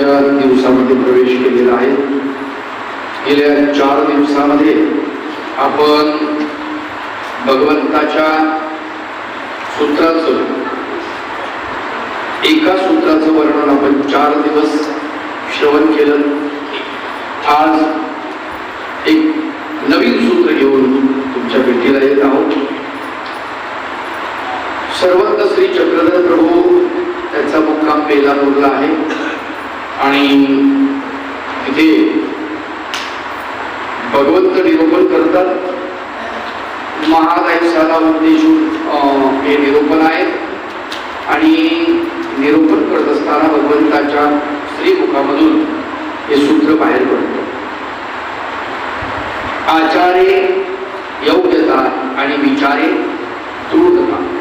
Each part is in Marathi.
पाचव्या दिवसामध्ये प्रवेश केलेला आहे. गेल्या चार दिवसामध्ये आपण भगवंताच्या सूत्राचं एका सूत्राचं वर्णन आपण चार दिवस श्रवण केलं. आज एक नवीन सूत्र घेऊन तुमच्या भेटीला येत आहोत. सर्वत्र श्री चक्रधर प्रभू त्यांचा मुक्काम बेलापूरला आहे. आणि तिथे भगवंत निरूपण करतात. महादायसाला उद्देशून अं, हे निरूपण आहे. आणि निरूपण करत असताना भगवंताच्या श्रीमुखामधून हे सूत्र बाहेर पडतं. आचारे योग्यता आणि विचारे दृढता.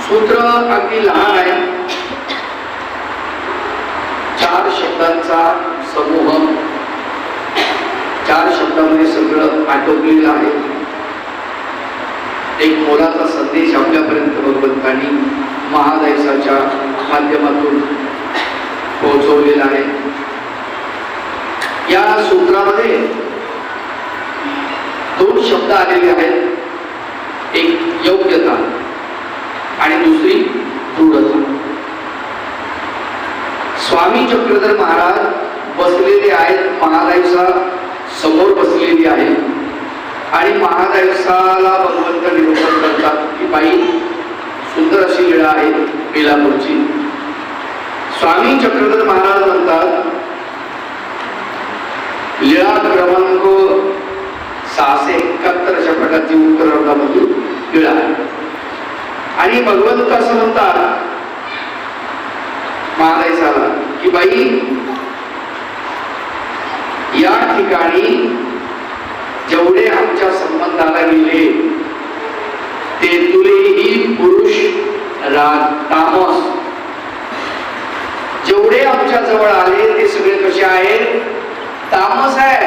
सूत्र अगदी लहान आहे. चार शब्दांचा समूह. चार शब्दामध्ये सगळं आटोपलेलं आहे. एक मोलाचा संदेश आपल्यापर्यंत भगवंतांनी महादेशाच्या माध्यमातून पोहोचवलेला आहे. या सूत्रामध्ये दोन शब्द आलेले आहेत. एक योग्यता आणि दुसरी दृढता स्वामी चक्रधर महाराज बसलेले आहेत महादायसा समोर बसलेली आहे. आणि महादायसाला भगवंत निरूपण करतात. की बाई सुंदर अशी लीळा आहे बेलापूरची. स्वामी चक्रधर महाराज म्हणतात लीळा क्रमांक सहाशे एकाहत्तर अशा प्रकारची उत्तरार्धामधील लीळा आहे. आणि भगवंत असं म्हणतात महादायसाला की बाई या ठिकाणी जेवढे आमच्या संबंधाला गेले ते पुरुष राग तामस. जेवढे आमच्या जवळ आले ते सगळे कसे आहेत? तामस आहे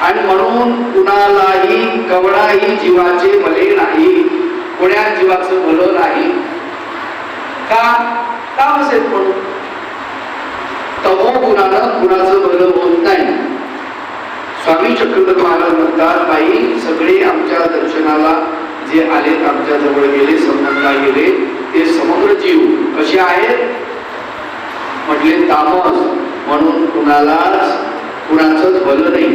आणि म्हणून कुणालाही कवडाही जीवाचे भले नाही कोण्या जीवाचं भलं नाही. का? तामस आहेत म्हणून. तमो गुणानं कुणाचं भलं होत नाही. स्वामी चक्रवर्त महाराज म्हणतात बाई सगळे आमच्या दर्शनाला जे आलेत आमच्या जवळ गेले संबंधा गेले ते समग्र जीव कसे आहेत? म्हटले तामस म्हणून कुणालाच कुणाचंच भलं नाही.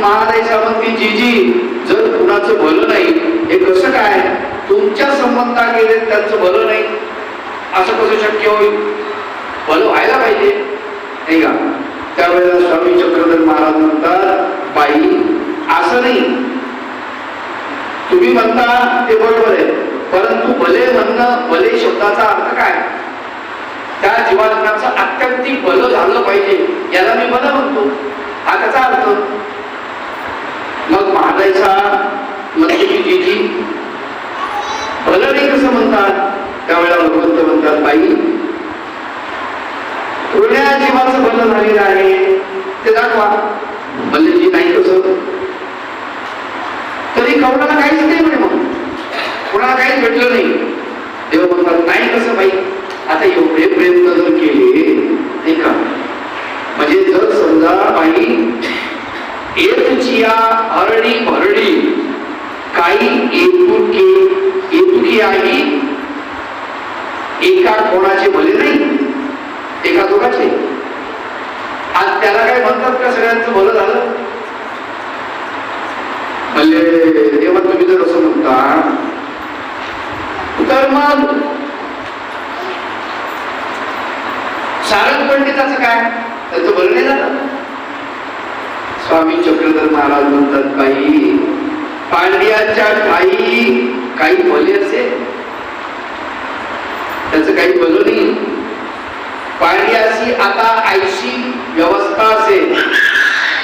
महाराज म्हणते जी जी जर कुणाचं भलं नाही हे कसं काय? तुमच्या संबंधा गेले त्यांचं भलं नाही. असं कसं शक्य होईल? भलं व्हायला पाहिजे. नाही का त्यावेळेला स्वामी चक्रधर महाराज म्हणतात बाई असं नाही. तुम्ही म्हणता ते बरोबर आहे परंतु भले म्हणणं भले शब्दाचा अर्थ काय? त्या जीवात्म्याचं अत्यंतिक भलं झालं पाहिजे याला मी मला म्हणतो. हा त्याचा अर्थ. मग महागाईचा म्हणते भलं नाही कसं म्हणतात? त्यावेळेला भगवंत म्हणतात बाई तुझ्या जीवाचं भलं झालेलं आहे ते दाखवा. म्हणले जी नाही कसं तरी कवडाला काहीच नाही म्हणे मग. कोणाला काहीच भेटलं नाही. देव म्हणतात नाही कसं बाई? आता एवढे प्रयत्न जर केले नाही का? म्हणजे जर समजा बाई एकचिया हरडी भरडी काही एकुकी एकुकी आहे एका कोणाचे भले नाही एका दोघाचे. आज त्याला काय म्हणतात का सगळ्यांचं भलं झालं? म्हणजे देवा तुम्ही जर असं म्हणता तर मग सारंग पंडिताचं काय? त्याचं बरं नाही झालं. स्वामी चक्रधर महाराज म्हणतात बाई पांड्याच्या काही काही भले असे. त्याचं काही भलं नाही. पांड्याची आता आईशी व्यवस्था असेल.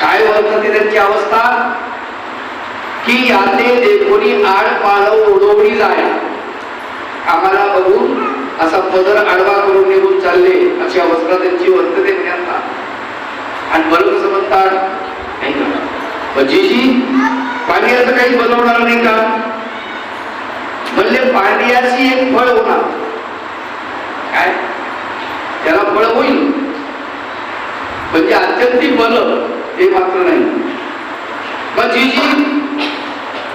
काय वर्तते त्यांची अवस्था? की याते देखोनी आड पाळव उडवली जाय आम्हाला बघून असा पदर आडवा करून निघून चालले अशी अवस्था त्यांची वर्तते म्हणे आणि बरं कसं म्हणतात? नाही. का भजीजी पांड्याचं काही बनवणार नाही का? म्हणले पांड्याची एक फळ होणार. काय? त्याला फळ होईल. म्हणजे अत्यंतिक बल हे मात्र नाही. मग जी जी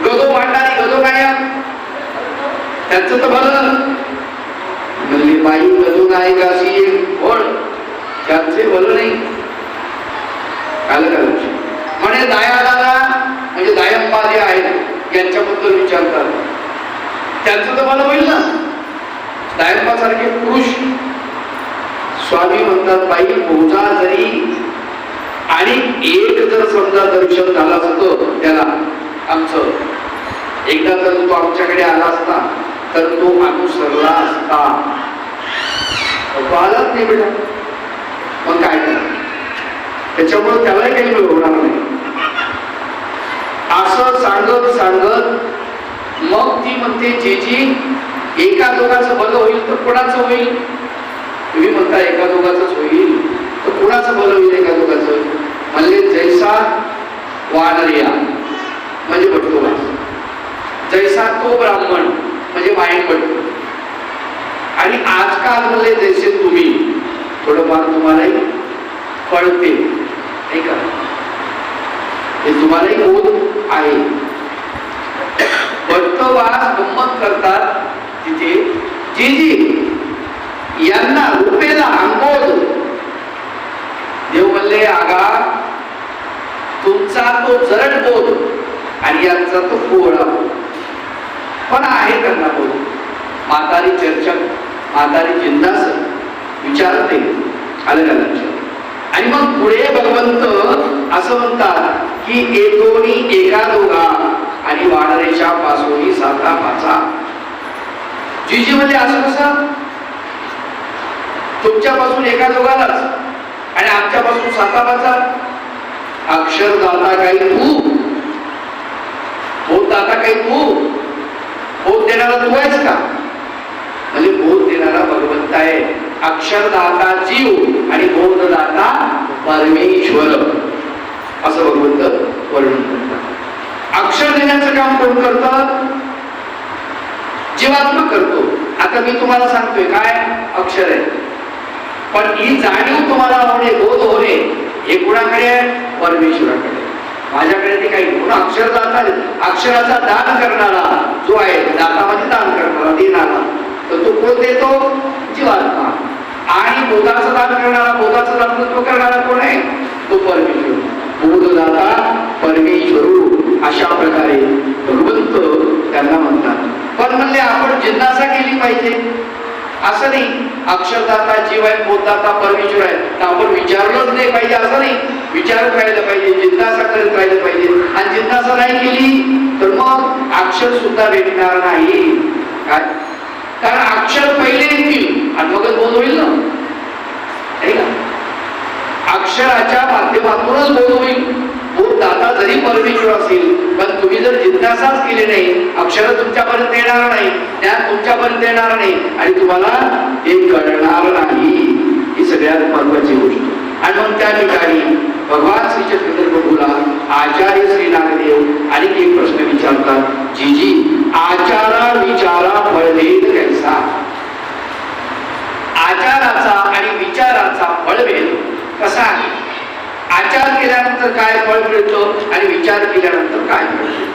गजो मांडणारी गजो काय त्यांचं तर भलं म्हणजे बाई गजो गदो नायकाशी एक फळ त्यांचे भलं नाही. आलं का लक्षात? म्हणे दायाला म्हणजे दायंबा जे आहेत यांच्याबद्दल विचारतात. त्यांचं तर मला होईल ना? दायंबा पुरुष स्वामी म्हणतात बाई पूजा जरी आणि एक जर समजा दर्शन झाला असतो त्याला आमचं एकदा जर तो आमच्याकडे आला असता तर तो अनुसरला असता. तो आलाच नाही बेटा मग काय करणार त्याच्यामुळे त्यालाही काही मिळवणार नाही. असं सांगत सांगत मग ती म्हणते जे जी एका दोघाचं भलं होईल तर कोणाचं होईल? तुम्ही म्हणता एका दोघाचाच होईल तर कुणाचं भलं होईल एका दोघाचं? म्हणजे जैसा वानरिया म्हणजे भटतो जैसा तो ब्राह्मण म्हणजे वाईन भटतो आणि आजकाल म्हणले जैसे तुम्ही थोडंफार तुम्हालाही कळते नाही का? हे तुम्हालाही बोध आहे. भट्टवास गंमत करतात तिथे जी जी यांना रुपेला अंगोद देव म्हणले आगा तुमचा तो जरट बोध आणि यांचा तो कोवळा हो. पण आहे त्यांना बोध म्हातारी चर्चक म्हातारी जिंदास विचारते आलं का लक्षात. आणि मग पुढे भगवंत असं म्हणतात की एकोणी एका दोघा आणि वाढरेच्या पासोनी साता पाचा. जीजी म्हणजे असं कसं? तुमच्यापासून एका दोघालाच आणि आमच्यापासून साता पाचा. अक्षरदाता काही तू बोध दाता काही तू बोध देणारा तू आहेस का? म्हणजे बोध देणारा भगवंत आहे. अक्षरदाता जीव आणि बोधदाता परमेश्वर. असं भगवंत वर्णन करतात. अक्षर देण्याचं काम कोण करत? जीवात्मा करतो. आता मी तुम्हाला सांगतोय काय अक्षर आहे. पण ही जाणीव तुम्हाला होणे बोध होणे हे कुणाकडे आहे? परमेश्वराकडे. माझ्याकडे ते काही नाही. म्हणून अक्षरदाता अक्षराचा दान करणारा जो आहे दातामध्ये दान करणारा देणारा तर तो कोण देतो? जीवात्मा. आणि बोधाचं दान करणारा बोधाचं दातृत्व करणारा कोण आहे? तो परमेश्वर. बोधदाता परमेश्वरू. अशा प्रकारे भगवंत त्यांना म्हणतात. पण म्हणले आपण जिज्ञासा केली पाहिजे. असं नाही. अक्षरदाता जीव आहे बोधदाता परमेश्वर आहे. तर आपण विचारलंच नाही पाहिजे असं नाही. विचारत राहिलं पाहिजे जिज्ञासा करत राहिलं पाहिजे. आणि जिज्ञासा नाही केली तर मग अक्षर सुद्धा भेटणार नाही. काय? कारण अक्षर पहिले येतील आणि मगच बोध होईल ना. अक्षराच्या माध्यमातूनच बोध होईल. हो, बोध दाता जरी परमेश्वर असेल पण तुम्ही जर जिज्ञासाच केली नाही अक्षर तुमच्यापर्यंत येणार नाही ज्ञान तुमच्यापर्यंत येणार नाही आणि तुम्हाला हे कळणार नाही. ही सगळ्यात महत्वाची गोष्ट. आणि मग त्या ठिकाणी भगवान श्री चंद्र प्रभूला आचार्य श्री नागदेव आणि एक प्रश्न विचारतात. जी जी आचारा विचारा फळभेद कैसा आचाराचा आणि विचाराचा फळभेद कसा आहे? आचार केल्यानंतर काय फळ मिळतं आणि विचार केल्यानंतर काय मिळतं?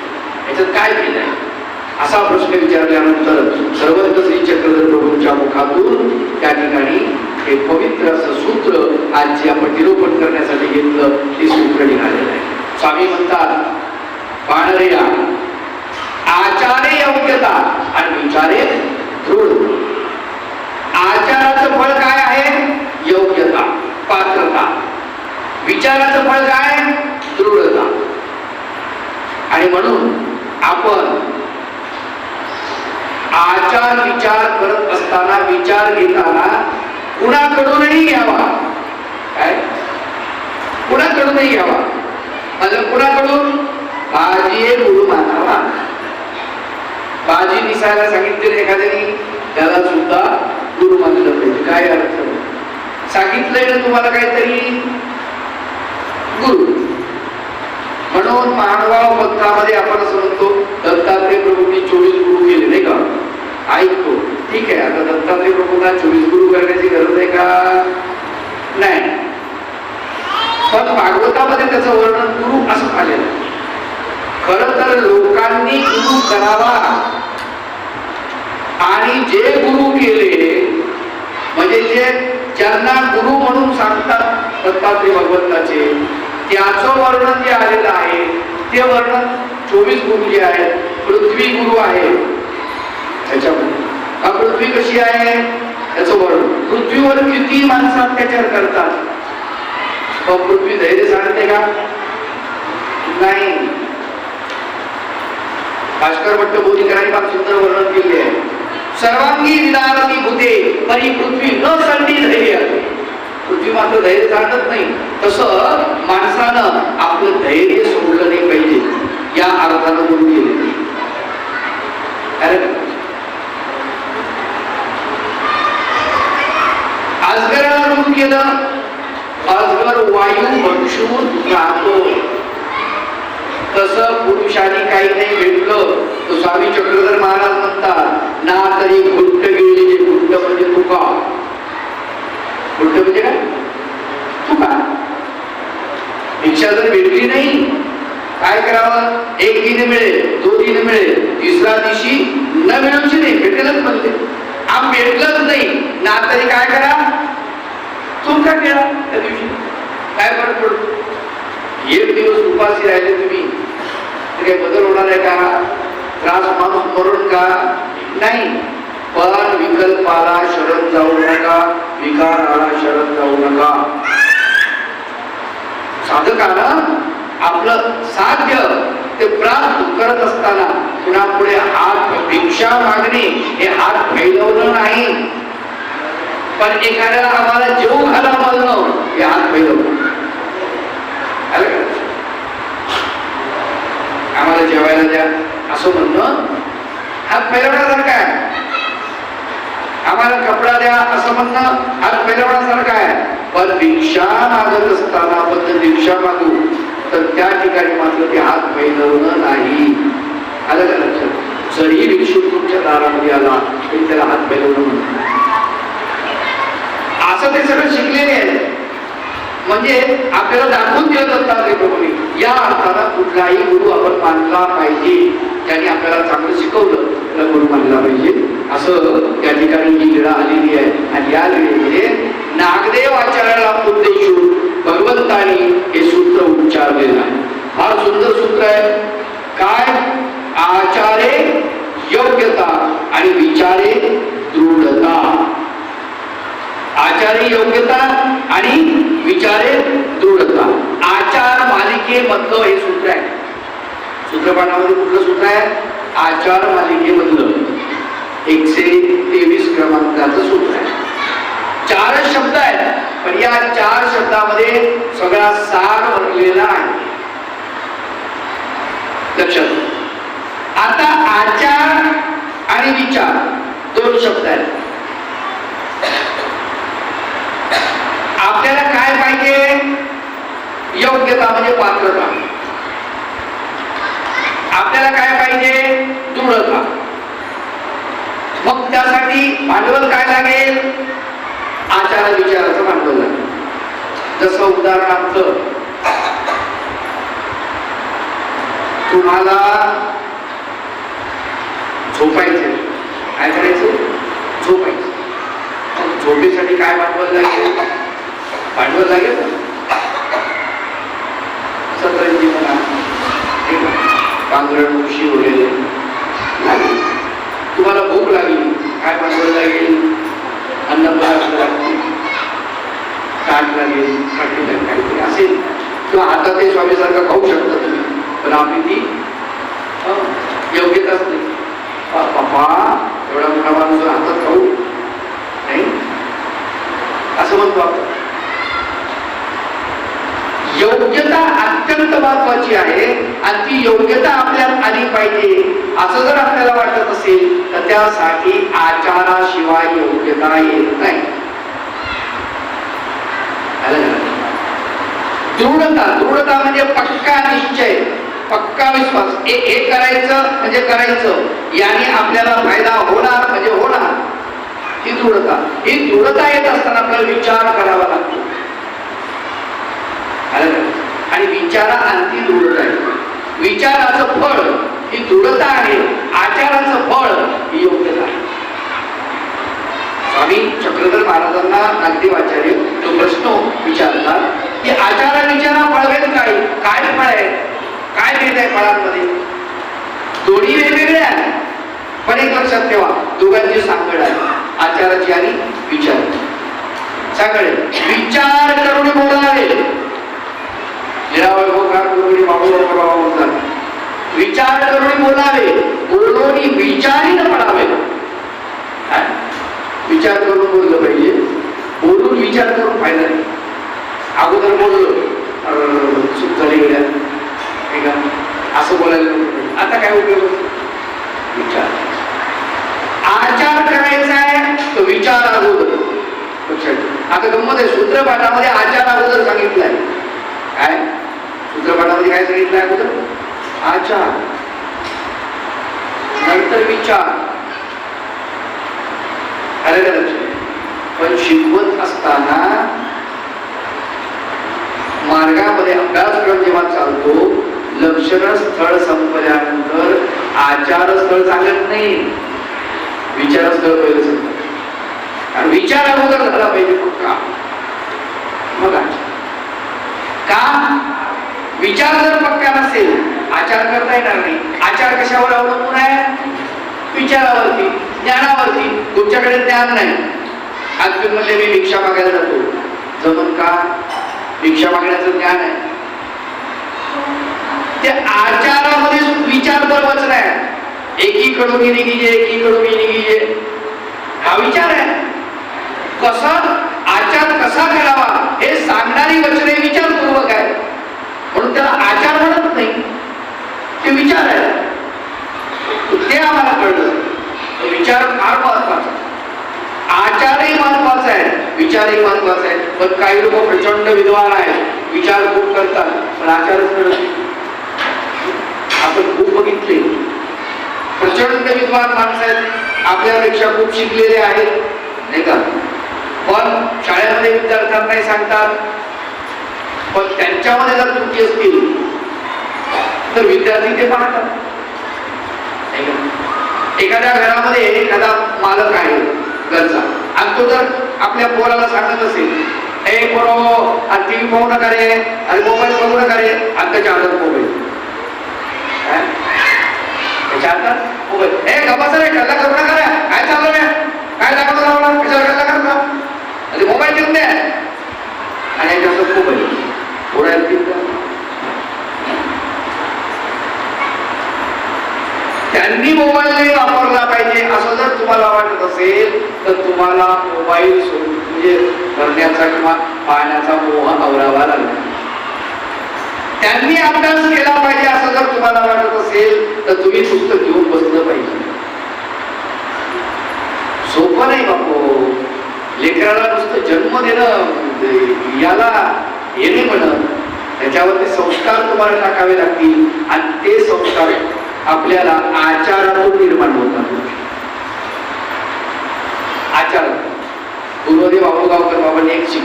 याच्यात काय केलं आहे? असा प्रश्न विचारल्यानंतर सर्वत्र श्री चक्रधर प्रभूंच्या मुखातून त्या ठिकाणी हे पवित्र असं सूत्र आज जे आपण निरूपण करण्यासाठी घेतलं ते सूत्र निघालेलं आहे. स्वामी म्हणतात पाणरेया आचारे योग्यता आणि विचारे दृढ आचाराचं फळ काय आहे? योग्यता पात्रता. विचाराचं फळ काय? दृढता आणि म्हणून आपण आचार विचार करत असताना विचार घेताना कुणाकडूनही घ्यावा. काय? कुणाकडूनही घ्यावा. म्हणजे कुणाकडून? बाजी गुरु मानावा. बाजी निसायला सांगितलेलं एखाद्याने त्याला सुद्धा गुरु मानलं पाहिजे. काय अर्थ? सांगितलंय ना तुम्हाला काहीतरी? गुरु. म्हणून मानवाव पंथामध्ये आपण असं म्हणतो दत्तात्रय प्रभूंनी चोवीस गुरु केले नाही का? ऐकतो. ठीक आहे आता दत्तात्रय प्रभूंना चोवीस गुरु करण्याची गरज आहे का? नाही. पण भागवतामध्ये त्याचं वर्णन गुरु असं आलेलं खर तर लोकांनी गुरु करावा. आणि जे गुरु केले म्हणजे जे ज्यांना गुरु म्हणून सांगतात दत्तात्रय भगवंताचे त्याचं वर्णन जे आलेलं आहे ते वर्णन चोवीस गुरु जे आहेत पृथ्वी गुरु आहे त्याच्यामध्ये पृथ्वी कशी आहे? याचं वर्णन. पृथ्वीवर किती माणसं अत्याचार करतात? मग पृथ्वी धैर्य सांगते का? नाही. भास्कर भट्ट बोधीकरांनी फार सुंदर वर्णन केले आहे. सर्वांगी विदारती भूते परी पृथ्वी न संधी धैर्य पृथ्वी मात्र धैर्य सांगत नाही. तसं माणसानं आपलं धैर्य सोडलं नाही पाहिजे. या अर्थानं बोलून गेले अरे अजगरावरून गुरु केलं अजगर वायू भक्षून राहतो तस पुरुषाने काही नाही भेटलं. तर स्वामी चक्रधर महाराज म्हणतात ना तरी गुट्ट गेलेले गुट्ट म्हणजे तुका. गुट्ट म्हणजे काय? तुका. इच्छा जर भेटली नाही. काय करावं? एक दिन मिळेल दोन दिन मिळेल. तिसऱ्या दिवशी न मिळवशी नाही भेटेल म्हणते आम भेटलंच नाही ना तरी काय करा तुमचा केला त्या दिवशी काय फरक पडतो एक दिवस उपाशी राहिले तुम्ही. तर काही बदल होणार आहे का? त्रास माणूस मरून का? नाही. पण विकल्पाला शरण जाऊ नका. विकाराला शरण जाऊ नका. साधकानं आपलं साध्य ते प्राप्त करत असताना पुन्हा पुढे हात भिक्षा मागणे हे हात फैलवणं नाही. पण एखाद्याला आम्हाला जेव घाला मागणं हे हात फैलवलं आलं का? आम्हाला जेवायला द्या. असं म्हणणं हात फैलवण्यासारखं आहे. आम्हाला कपडा द्या असं म्हणणं हात पैलवण्यासारखं आहे. पण भिक्षा मागत असताना आपण भिक्षा मागू तर त्या ठिकाणी मात्र ते हात फैलवणं नाही. आलं का लक्षात? जरी भिक्षुक तुमच्या दारामध्ये आला तरी त्याला हात फैलवणं म्हणतात. असं ते सगळं शिकलेले आहे म्हणजे आपल्याला दाखवून दिलं असतात प्रभूंनी. या अर्थाला कुठलाही गुरु आपण मानला पाहिजे त्याने आपल्याला चांगलं शिकवलं त्याला गुरु मानला पाहिजे. असं त्या ठिकाणी ही लीळा आलेली आहे. आणि या लीळेमध्ये नागदेव आचार्याला उद्देशून भगवंतानी हे सूत्र उच्चारलेलं आहे. फार सुंदर सूत्र आहे. काय? आचारे योग्यता आणि विचारे दृढता. आचारी योग्यता आणि विचारे दृढता. आचार मालिकेमधलं हे सूत्र आहे. सूत्रपाठामध्ये कुठलं सूत्र आहे? आचार मालिकेमधलं एकशे तेवीस क्रमांकाचं सूत्र आहे. चार शब्द आहेत पण या चार शब्दामध्ये सगळा सार भरलेला आहे. लक्षात आता आचार आणि विचार दोन शब्द आहेत. आपल्याला काय पाहिजे? योग्यता म्हणजे पात्रता. आपल्याला काय पाहिजे? दृढता. मग त्यासाठी भांडवल काय लागेल? आचार विचाराचं भांडवल लागेल. जसं उदाहरणार्थ तुम्हाला झोपायचे काय करायचं? झोपायचं. झोपेसाठी काय भांडवल लागेल? भांडवल लागेल सतरंजी म्हणा हे पांघरण उशी वगैरे. तुम्हाला भूक लागली काय भांडवल लागेल? अन्न पदार्थ लागतील. ताट लागेल काठी लागेल काहीतरी. असेल किंवा आता ते स्वामीसारखं खाऊ शकता तुम्ही. पण आपली ती योग्यताच नाही. पप्पा एवढा मोठा माणूस हातात खाऊ. नाही. असं म्हणतो आपण. योग्यता अत्यंत महत्वाची आहे आणि ती योग्यता आपल्यात आली पाहिजे. असं जर आपल्याला वाटत असेल तर त्यासाठी आचाराशिवाय योग्यता येत नाही. दृढता दृढता म्हणजे पक्का निश्चय पक्का विश्वास. हे हे करायचं म्हणजे करायचं. याने आपल्याला फायदा होणार म्हणजे होणार. ही दृढता. ही दृढता येत असताना आपल्याला विचार करावा लागतो. आलं आणि विचारा आणखी दृढता आहे. विचाराचं फळ ही दृढता आहे. आचाराचं फळ ही योग्यता आहे. स्वामी चक्रधर महाराजांना नागदेवाचार्य तो प्रश्न विचारतात की आचारा विचारा फळवेत काय? काय फळ आहे काय भेद आहे फळांमध्ये? दोन्ही वेगवेगळे आहे पण एक लक्षात ठेवा दोघांची सांगड आहे. आचाराची आणि विचार सांगड विचार करून बोलावे निरावळ होकार करून बाबू प्रभाव म्हणतात विचार करून बोलावे. बोलून विचारीनं पडावे विचार करून बोललं पाहिजे. बोलून विचार करून फायदा नाही. अगोदर बोललो. अं, चूक झाली का? असं बोलायला आता काय उपयोग? विचार. आचार करायचा आहे तो विचार अगोदर. लक्षात आता गंमत आहे सूत्रपाठामध्ये आचार अगोदर सांगितलंय काय सूत्रपाठामध्ये काय सांगितलंय अगोदर आचार नंतर विचार। आलं का पण शिकवत असताना मार्गामध्ये अभ्यासक्रम जेव्हा चालतो लक्षण स्थळ संपल्यानंतर आचार स्थळ सांगत नाही. विचार स्थळ पहिलं सांगतात आणि विचार अगोदर झाला पाहिजे पक्का मग आचार का विचार जर पक्का नसेल आचार करता येणार नाही. आचार कशावर अवलंबून आहे? विचारावरती ज्ञानावरती. तुमच्याकडे ज्ञान नाही. आज तुम्ही मी भिक्षा मागायला जातो. जमून का? भिक्षा मागण्याचं ज्ञान आहे. ते आचारामध्ये विचार बरोबरच नाही. एकीकडून मी निघिजे एकीकडून मी निघीजे. हा विचार आहे. कसा? आचार कसा करावा? हे सांगणारी वचने त्याला आचार म्हणत नाही. ते विचार आहे ते आम्हाला कळलं. विचार फार महत्त्वाचा. आचारही महत्त्वाचा आहे विचारही महत्त्वाचा आहे. पण काही लोक प्रचंड विद्वान आहेत. विचार खूप करतात पण आचारच करत आपण खूप बघितले. प्रचंड विद्वान माणसं आहेत. आपल्यापेक्षा खूप शिकलेले आहेत. नाही का? पण शाळेमध्ये विद्यार्थ्यांनाही सांगतात पण त्यांच्यामध्ये जर त्रुटी असतील तर विद्यार्थी ते पाहतात. एखाद्या घरामध्ये एखादा मालक आहे घरचा आणि तो जर आपल्या पोराला सांगत असेल हे पोरो आणि टी व्ही पाहू नका रे आणि मोबाईल बघू नका रे आणि त्याच्या हातात मोबाईल. त्याच्या हातात मोबाईल. हे गप्पा रे कल्ला करू नका रे. काय चाललं रे काय दाखवतो लावला करता आणि मोबाईल घेऊन द्या. आणि याच्या हातात मोबाईल. त्यांनी मोबाईल नाही वापरला पाहिजे असं जर तुम्हाला वाटत असेल तर तुम्हाला मोबाईल म्हणजे करण्याचा किंवा पाहण्याचा मोह आवरावा लागला. त्यांनी अभ्यास केला पाहिजे असं जर तुम्हाला वाटत असेल तर तुम्ही पुस्तक घेऊन बसलं पाहिजे. सोपं नाही बापू. लेकराला नुसतं जन्म देणं याला येणे म्हणत. त्याच्यावरती संस्कार तुम्हाला टाकावे लागतील आणि ते संस्कार आपल्याला आचारातून निर्माण होतात. आचार. गुरुदेव बाबूगावकर बाबांनी एक शिक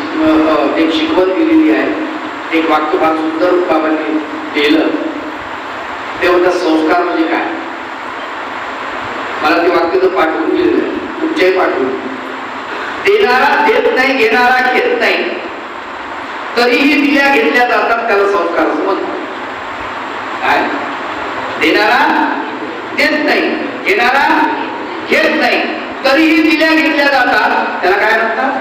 एक शिकवण दिलेली आहे. एक वाक्य फार सुंदर बाबांनी लिहिलं. ते म्हणतात संस्कार म्हणजे काय? मला ते वाक्य तर पाठवून दिलेलं आहे. तुमच्याही पाठवून. देणारा देत नाही घेणारा घेत नाही. तरीही दिल्या घेतल्या जातात त्याला संस्कार असं म्हणतात. काय? देणारा देत नाही. घेणारा घेत नाही. तरीही दिल्या घेतल्या जातात. त्याला काय म्हणतात?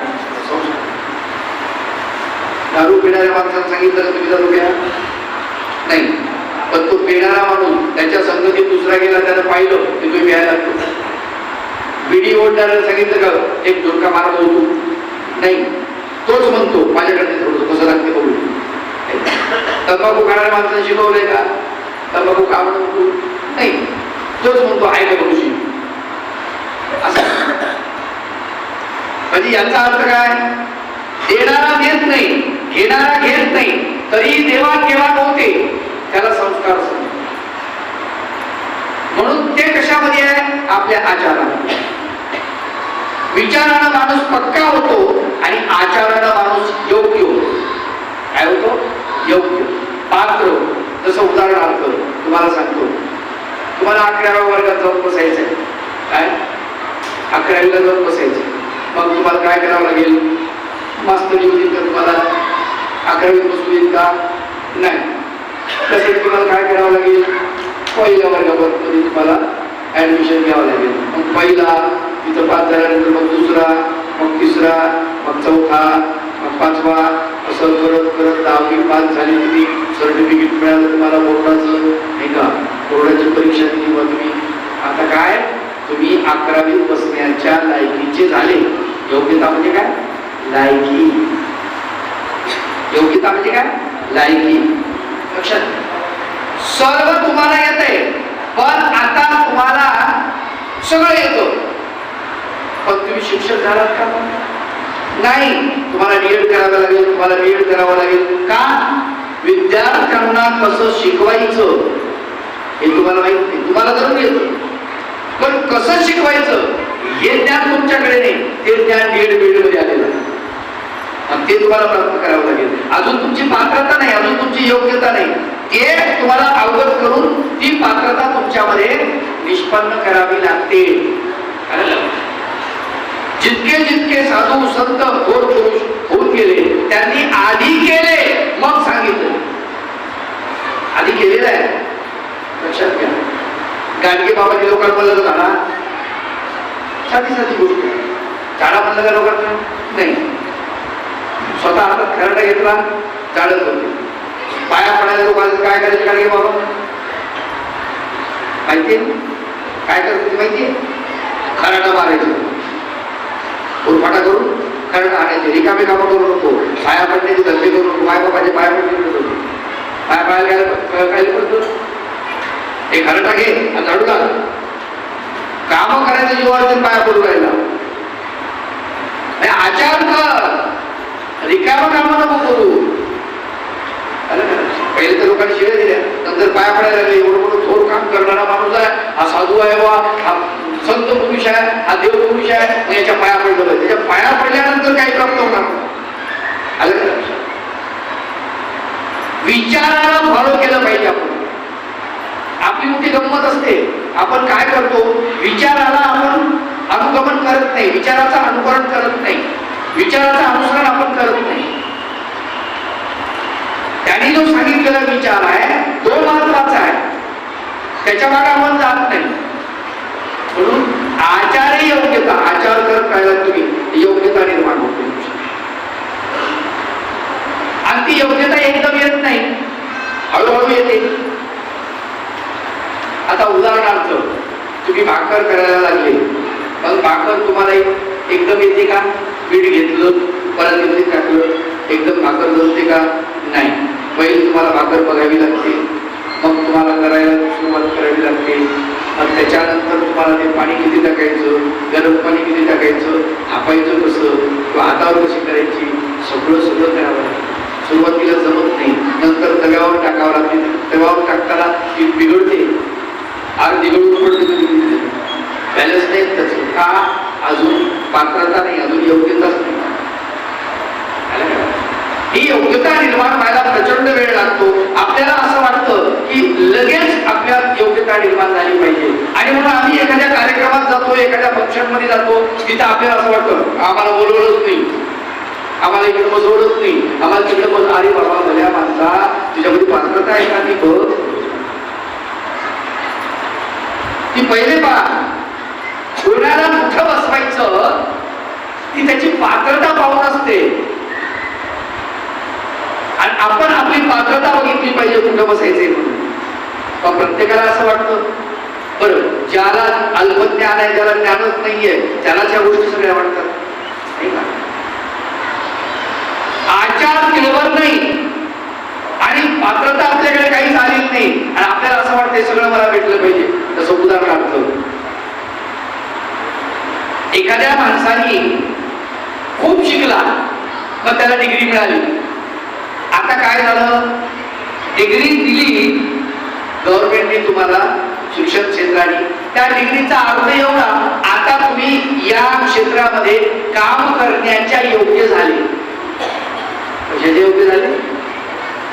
दारू पिणाऱ्या माणसाला सांगितलं तुम्ही दारू प्या. नाही. पण तो पिणारा माणूस त्याच्या संगतीत दुसरा गेला त्यानं पाहिलं की तुम्ही प्यायला लागतो. बिडी ओढणाऱ्याला सांगितलं का? एक झुरका मारत होतो. नाही. तोच म्हणतो माझ्याकडे थोडं कसं लागते बघू तंबाखू खाणाऱ्या माणसाने शिकवलंय का? तंबाखू का नाही. तोच म्हणतो आहे का बघूशी असं. म्हणजे याचा अर्थ काय? देणारा देत नाही. घेणारा घेत नाही. तरी देवा केव्हा होते. त्याला संस्कार म्हणून ते कशामध्ये आहे? आपल्या आचारामध्ये. विचारानं माणूस पक्का होतो आणि आचारानं माणूस योग्य होतो. काय होतो? योग्य पात्र जसं उदाहरणार्थ तुम्हाला सांगतो. तुम्हाला अकराव्या वर्गात जाऊन बसायचंय. काय? अकरावीला जाऊन बसायचं मग तुम्हाला काय करावं लागेल? मास्तर होईल देईल का तुम्हाला. अकरावीत बसू येईल का नाही. तसेच तुम्हाला काय करावं लागेल? पहिल्या वर्गामध्ये तुम्हाला ऍडमिशन घ्यावं लागेल. मग पहिला तिथं पास झाल्यानंतर मग दुसरा मग तिसरा मग चौथा पाचवा असं करत करत दहावी पास झाली तुम्ही सर्टिफिकेट मिळालं तुम्हाला बोर्डाचं नाही का बोर्डाची परीक्षा दिली मग तुम्ही. आता काय तुम्ही अकरावीत बसण्याच्या लायकीचे झाले. योग्यता म्हणजे काय? लायकी. योग्यता म्हणजे काय? लायकी. लक्षात? सर्व तुम्हाला येत आहे पण आता तुम्हाला सगळं येतो. पण तुम्ही शिक्षक झालात का? नाही तुम्हाला डीएड करावं लागेल तुम्हाला बीएड करावं लागेल. का? विद्यार्थ्यांना कसं शिकवायचं हे तुम्हाला माहीत नाही. तुम्हाला जरूर येतं. पण कसं शिकवायचं हे ज्ञान तुमच्याकडे नाही. ते ज्ञान डीएड बीएडमध्ये आलेलं आणि ते तुम्हाला प्राप्त करावं लागेल. अजून तुमची पात्रता नाही अजून तुमची योग्यता नाही. ते तुम्हाला अवगत करून ती पात्रता तुमच्यामध्ये निष्पन्न करावी लागते. जितके जितके साधू संत थोर पुरुष होऊन गेले त्यांनी आधी केले मग सांगितलं. आधी केलेलं आहे. लक्षात घ्या. गाडगे बाबाची लोकांना म्हणलं का साधी साधी गोष्ट. झाडा बंद का लोकांना? नाही. स्वतः हातात खरडा घेतला चालत होते. पाया पडायला लोकांचं काय करायचं गाडगे बाबा? माहिती काय करत होते माहितीये? खराटा मारायचं. उरफाटा करून खरडा आणायचे रिकामे कामं करू नको. पाया पडण्याचे धंदे करू नको. माय बाबाचे पाय पडले नको. पाया काय पडतो? हे खरं घे आणि झाडू लाग. करायचं जीवावर पाया पडू राहिला. आचार कर. रिकामा कामं नको करू. पहिले तर लोकांनी शिव्या दिल्या. नंतर पाया पडायला लागले. एवढं मोठं थोर काम करणारा माणूस आहे. हा साधू आहे बा. हा संत पुरुष आहे हा देव पुरुष आहे मग याच्या पाया पडलो त्याच्या पाया पडल्यानंतर काही प्राप्त होणार आलं विचाराला फॉलो केलं पाहिजे आपण. आपली मोठी गंमत असते. आपण काय करतो? विचाराला आपण अनुगमन करत नाही. विचाराचं अनुकरण करत नाही. विचाराचं अनुसरण आपण करत नाही. त्यांनी जो सांगितलेला विचार आहे तो महत्त्वाचा आहे. त्याच्यामागे आपण जात नाही. म्हणून आचारही योग्यता आचार करत राहिला तुम्ही योग्यता निर्माण होते. आणि ती योग्यता एकदम येत नाही. हळूहळू येते. आता उदाहरणार्थ तुम्ही भाकर करायला लागले. मग भाकर तुम्हाला एकदम येते का? पीठ घेतलं परत घेतली टाकलं एकदम भाकर जमते का? नाही. पहिले तुम्हाला भाकर बघावी लागते. मग तुम्हाला करायला सुरुवात करावी लागते. आणि त्याच्यानंतर तुम्हाला ते पाणी किती टाकायचं गरम पाणी किती टाकायचं थापायचं कसं किंवा हातावर कशी करायची सगळं सगळं करावं लागतं. सुरुवातीला जमत नाही. नंतर तव्यावर टाकावं लागते. तव्यावर टाकताना ती बिघडते. अर्धी बिघडून पडते कधी कधी. बॅलन्स नाही त्याचं. का? अजून पात्रता नाही अजून योग्यताच नाही. ही योग्यता निर्माण व्हायला प्रचंड वेळ लागतो. आपल्याला असं वाटतं की लगेच आपल्यात भूमिका निर्माण झाली पाहिजे. आणि म्हणून आम्ही एखाद्या कार्यक्रमात जातो एखाद्या फंक्शनमध्ये जातो तिथं आपल्याला असं वाटतं आम्हाला बोलवलंच नाही. आम्हाला इकडे बसवलंच नाही. आम्हाला तिकडे बस अरे बाबा भल्या माणसा तुझ्यामध्ये पात्रता आहे का ती बघ. ती पहिले पहा. कोणाला कुठं बसवायचं ती त्याची पात्रता पाहून असते. आणि आपण आपली पात्रता बघितली पाहिजे कुठं बसायचंय पण प्रत्येकाला असं वाटतं बरं ज्याला अल्पज्ञान आहे ज्याला ज्ञानच नाहीये त्याला त्या गोष्टी सगळ्या वाटतात. आचार केवळ नाही. आणि पात्रता आपल्याकडे काहीच आलेली नाही. आणि आपल्याला असं वाटतं सगळं मला भेटलं पाहिजे. तसं उदाहरणार्थ एखाद्या माणसाने खूप शिकला मग त्याला डिग्री मिळाली. आता काय झालं? डिग्री दिली गव्हर्नमेंटने तुम्हाला शिक्षण क्षेत्राने. त्या डिग्रीचा अर्थ एवढा आता तुम्ही या क्षेत्रामध्ये काम करण्याच्या योग्य झाले. कशाचे योग्य झाले?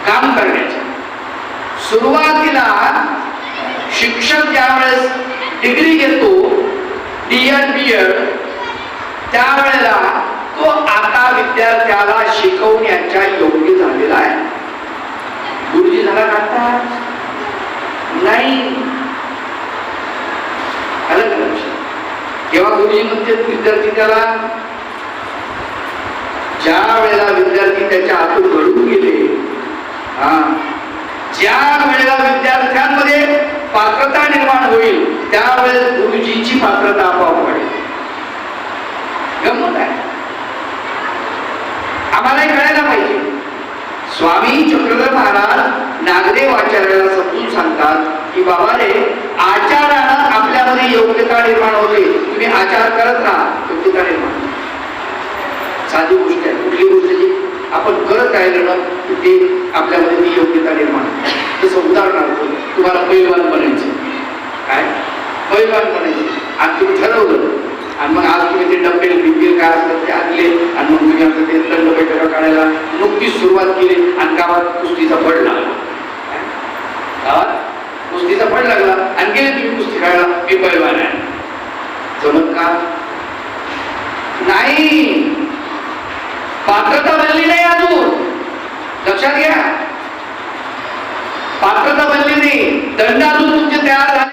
काम करण्याच्या. सुरुवातीला शिक्षक ज्यावेळेस डिग्री घेतो डी एड बी एड त्यावेळेला तो आता विद्यार्थ्याला शिकवण्याच्या योग्य झालेला आहे. गुरुजी झाला का आता? नाही. आलं का लक्षात? तेव्हा गुरुजी म्हणते विद्यार्थी त्याला ज्या वेळेला विद्यार्थी त्याच्या आतून घडून गेले हा ज्या वेळेला विद्यार्थ्यांमध्ये पात्रता निर्माण होईल त्यावेळेस गुरुजीची पात्रता आपोआप वाढेल. गमत आहे. आम्हालाही कळायला पाहिजे. स्वामी चक्रधर महाराज नागदेव आचार्याला समजून सांगतात की बाबा रे आचारानं आपल्यामध्ये योग्यता निर्माण होते. तुम्ही आचार करत राहा योग्यता निर्माण साधी गोष्ट आहे कुठली गोष्ट जी आपण करत राहिलं ना ते आपल्यामध्ये ती योग्यता निर्माण होते. जसं उदाहरणार्थ तुम्हाला पैलवान बनायचं काय? पैलवान बनायचं आणि तुम्ही ठरवलं. आणि मग आज तुम्ही ते डबेल बिबेल काय असतात ते आणले आणि मग तुम्ही आता ते दंड बैठका काढायला नुकतीच सुरुवात केली आणि गावात कुस्तीचा फड लागला. गावात कुस्तीचा फड लागला आणि गेले तुम्ही कुस्ती खेळला मी पैलवान आहे. चमत्कार. का नाही. पात्रता बनली नाही अजून. लक्षात घ्या. पात्रता बनली नाही. दंड अजून तुमचे तयार झाले